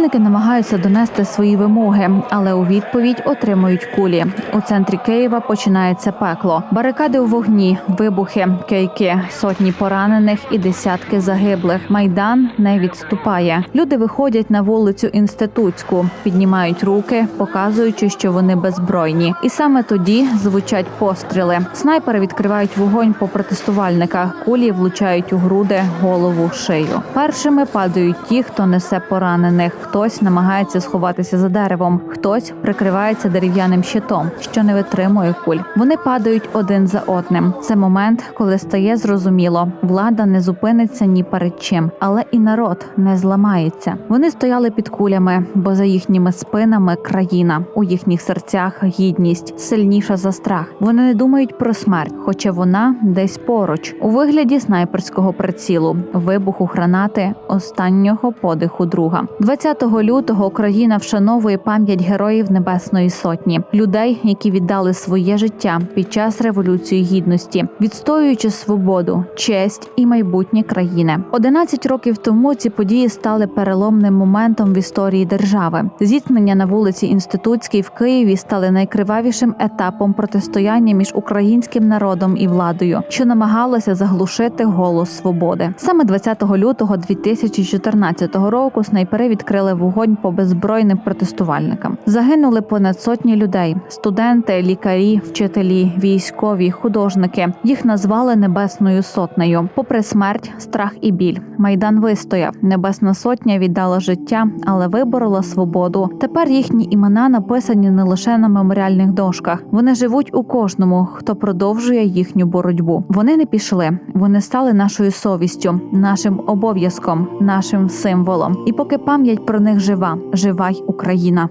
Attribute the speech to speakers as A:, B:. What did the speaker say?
A: Протестувальники намагаються донести свої вимоги, але у відповідь отримують кулі. У центрі Києва починається пекло. Барикади у вогні, вибухи, кийки, сотні поранених і десятки загиблих. Майдан не відступає. Люди виходять на вулицю інститутську, піднімають руки, показуючи, що вони беззбройні. І саме тоді звучать постріли. Снайпери відкривають вогонь по протестувальниках. Кулі влучають у груди, голову, шию. Першими падають ті, хто несе поранених. Хтось намагається сховатися за деревом, хтось прикривається дерев'яним щитом, що не витримує куль. Вони падають один за одним. Це момент, коли стає зрозуміло, влада не зупиниться ні перед чим, але і народ не зламається. Вони стояли під кулями, бо за їхніми спинами країна у їхніх серцях гідність сильніша за страх. Вони не думають про смерть, хоча вона десь поруч, у вигляді снайперського прицілу, вибуху гранати останнього подиху друга. 20 лютого Україна вшановує пам'ять героїв Небесної Сотні, людей, які віддали своє життя під час революції гідності, відстоюючи свободу, честь і майбутнє країни. 11 років тому ці події стали переломним моментом в історії держави. Зіткнення на вулиці Інститутській в Києві стали найкривавішим етапом протистояння між українським народом і владою, що намагалася заглушити голос свободи. Саме 20 лютого 2014 року снайпери відкрили вогонь по беззбройним протестувальникам. Загинули понад сотні людей: студенти, лікарі, вчителі, військові, художники. Їх назвали небесною сотнею. Попри смерть, страх і біль, майдан вистояв. Небесна сотня віддала життя, але виборола свободу. Тепер їхні імена написані не лише на меморіальних дошках. Вони живуть у кожному, хто продовжує їхню боротьбу. Вони не пішли. Вони стали нашою совістю, нашим обов'язком, нашим символом. І поки пам'ять про них жива, жива й Україна.